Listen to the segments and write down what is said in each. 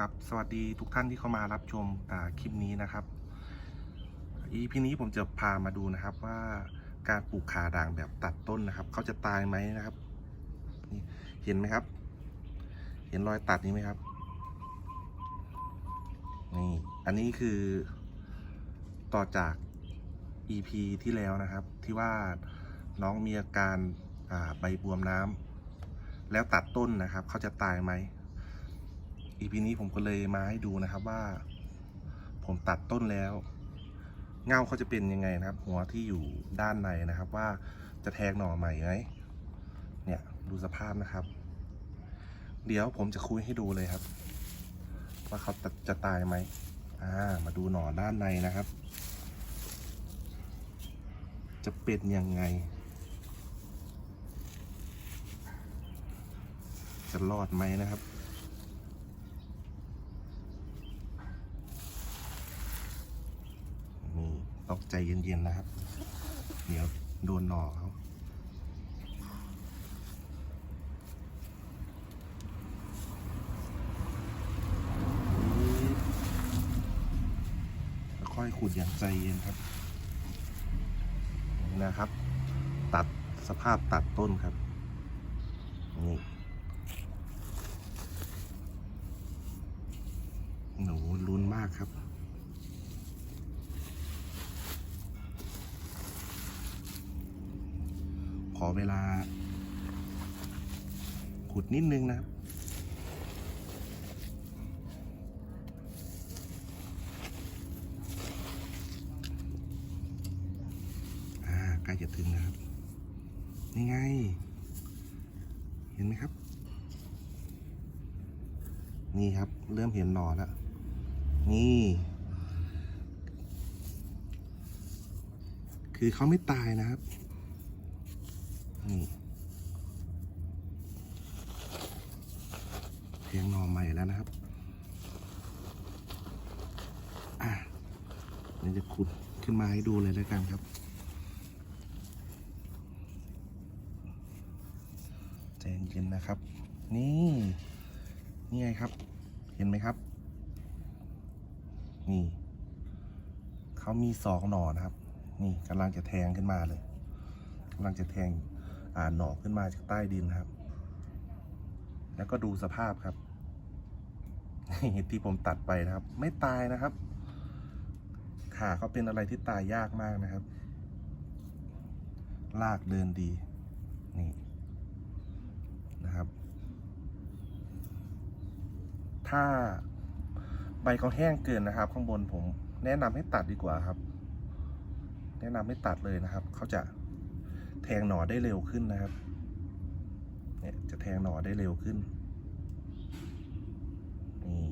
ครับ สวัสดีทุกท่านที่เข้ามารับชมอ่คลิปนี้นะครับ EP นี้ผมจะพามาดูนะครับว่าการปลูกขาด่างแบบตัดต้นนะครับ เขาจะตายไหมนะครับนี่เห็นไหมครับ เห็นรอยตัดนี้ไหมครับ นี่ อันนี้คือต่อจาก EP ที่แล้วนะครับ ที่ว่าน้องมีอาการใบบวมน้ำแล้วตัดต้นนะครับ เขาจะตายไหม อีพีนี้ผมก็เลยมาให้ดูนะครับว่า ผมตัดต้นแล้ว เงาเขาจะเป็นยังไงนะครับ หัวที่อยู่ด้านในนะครับ ว่าจะแทงหน่อใหม่ไหมเนี่ยดูสภาพนะครับ เดี๋ยวผมจะคุยให้ดูเลยครับ ว่าเขาจะตายไหมอ่ามาดูหน่อด้านในนะครับ จะเป็นยังไง จะรอดไหมนะครับ นี่ ต้องใจเย็นๆนะครับ เดี๋ยวโดนหน่อเขาค่อยขุดอย่างใจเย็นครับนี่นะครับ ตัดสภาพตัดต้นครับ นี่หนูลุ้นมากครับ อเวลา ขุดนิดนึงนะครับใกล้จะถึงนะครับ นี่ไง เห็นไหมครับ นี่ครับ เริ่มเห็นหน่อแล้ว นี่ คือเขาไม่ตายนะครับ นี่เพียงหน่อใหม่แล้วนะครับอะเดี๋ยวจะขุดขึ้นมาให้ดูเลยแล้วกันครับ ใจเย็นนะครับ นี่ นี่ไงครับ เห็นไหมครับ นี่ เขามีสองหน่อนะครับ นี่กำลังจะแทงขึ้นมาเลยกำลังจะแทง หน่อขึ้นมาจากใต้ดินครับ แล้วก็ดูสภาพครับที่ผมตัดไปนะครับ ไม่ตายนะครับ ขาเขาเป็นอะไรที่ตายยากมากนะครับ ลากเดินดี นี่นะครับ ถ้าใบเขาแห้งเกินนะครับ ข้างบนผมแนะนำให้ตัดดีกว่าครับ แนะนำให้ตัดเลยนะครับ เขาจะ แทงหน่อได้เร็วขึ้นนะครับ เนี่ยจะแทงหน่อได้เร็วขึ้น นี่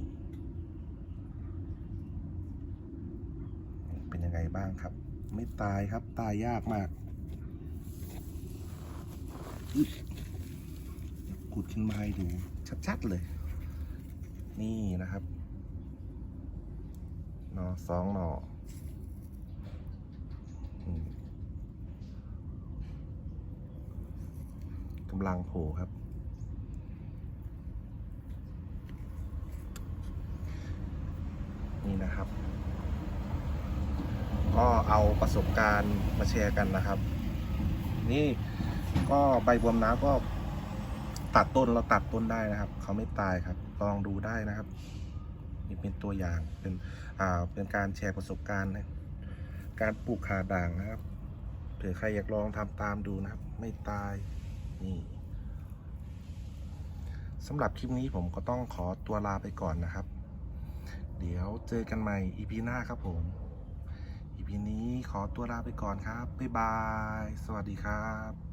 เป็นยังไงบ้างครับ ไม่ตายครับตายยากมาก ขุดขึ้นมาให้ดูชัดๆเลย นี่นะครับ หน่อสองหน่อมกำลังโผล่ครับ นี่นะครับ ก็เอาประสบการณ์มาแชร์กันนะครับ นี่ก็ใบบวมน้ำก็ตัดต้นเราตัดต้นได้นะครับ เขาไม่ตายครับ ลองดูได้นะครับนี่เป็นตัวอย่างเป็นอ่าเป็นการแชร์ประสบการณ์นะการปลูกขาด่างนะครับเผื่อใครอยากลองทำตามดูนะครับ ไม่ตายนี่ สำหรับคลิปนี้ผมก็ต้องขอตัวลาไปก่อนนะครับ เดี๋ยวเจอกันใหม่ EP หน้าครับผม EP นี้ขอตัวลาไปก่อนครับ บ๊ายบาย สวัสดีครับ